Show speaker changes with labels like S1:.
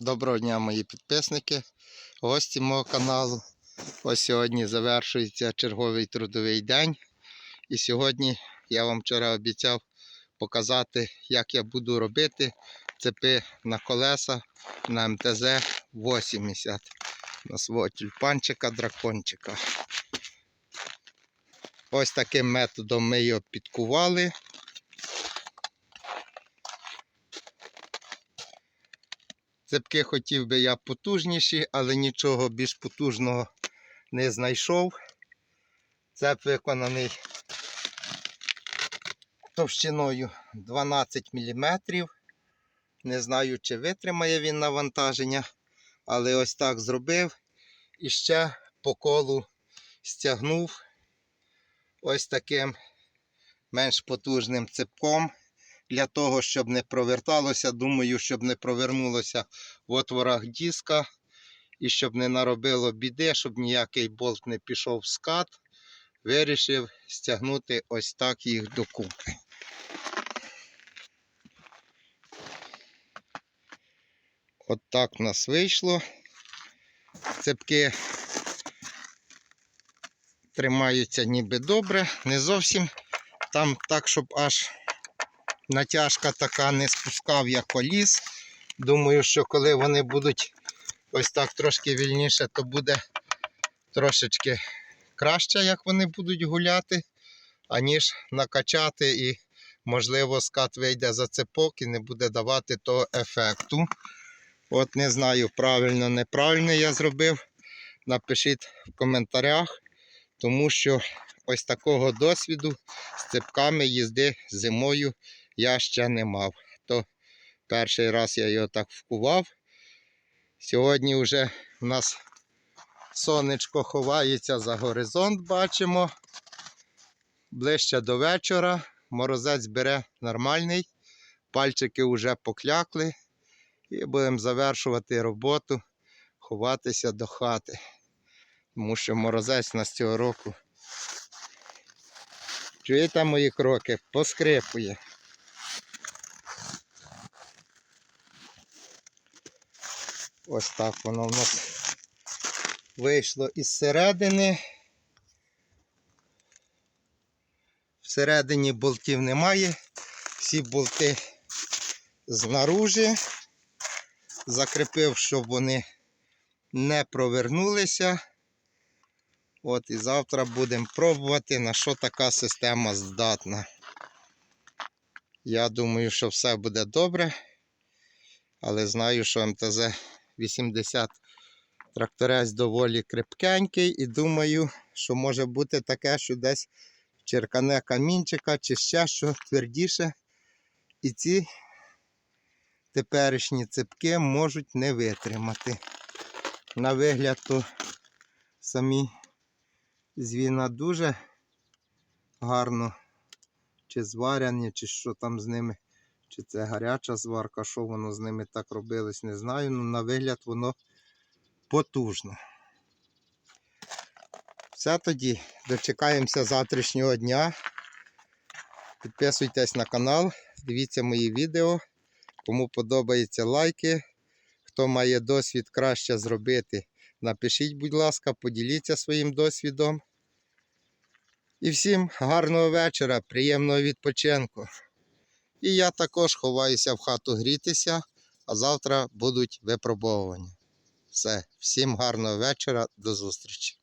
S1: Доброго дня, мої підписники, гості мого каналу. Ось сьогодні завершується черговий трудовий день. І сьогодні я вам вчора обіцяв показати, як я буду робити цепи на колеса на МТЗ-80 на свого тюльпанчика, дракончика. Ось таким методом ми його підкували. Цепки хотів би я потужніші, але нічого більш потужного не знайшов. Цеп виконаний товщиною 12 мм. Не знаю, чи витримає він навантаження, але ось так зробив. І ще по колу стягнув ось таким менш потужним цепком для того, щоб не проверталося. Думаю, щоб не провернулося в отворах диска і щоб не наробило біди, щоб ніякий болт не пішов в скат. Вирішив стягнути ось так їх докупи. От так у нас вийшло. Цепки тримаються ніби добре, не зовсім там так, щоб аж натяжка така не спускав я коліс. Думаю, що коли вони будуть ось так трошки вільніше, то буде трошечки краще, як вони будуть гуляти, аніж накачати і, можливо, скат вийде за цепок і не буде давати того ефекту. От не знаю, правильно, неправильно я зробив. Напишіть в коментарях, тому що ось такого досвіду з цепками їзди зимою я ще не мав. То перший раз я його так вкував. Сьогодні вже у нас сонечко ховається за горизонт, бачимо. Ближче до вечора. Морозець бере нормальний, пальчики вже поклякли. І будемо завершувати роботу, ховатися до хати. Тому що морозець нас цього року. Чуєте мої кроки? Поскрипує. Ось так воно в нас вийшло із середини. Всередині болтів немає. Всі болти знаружи. Закріпив, щоб вони не провернулися. От і завтра будемо пробувати, на що така система здатна. Я думаю, що все буде добре. Але знаю, що МТЗ-80 тракторець доволі крепкенький і думаю, що може бути таке, що десь черкане камінчика чи ще що твердіше. І ці теперішні цепки можуть не витримати. На вигляд, то самі звіна дуже гарно чи зваряні, чи що там з ними, чи це гаряча зварка, що воно з ними так робилось, не знаю. Ну, на вигляд воно потужно. Все тоді, дочекаємося завтрашнього дня. Підписуйтесь на канал, дивіться мої відео. Кому подобаються лайки, хто має досвід краще зробити, напишіть, будь ласка, поділіться своїм досвідом. І всім гарного вечора, приємного відпочинку. І я також ховаюся в хату грітися, а завтра будуть випробовування. Все, всім гарного вечора, до зустрічі.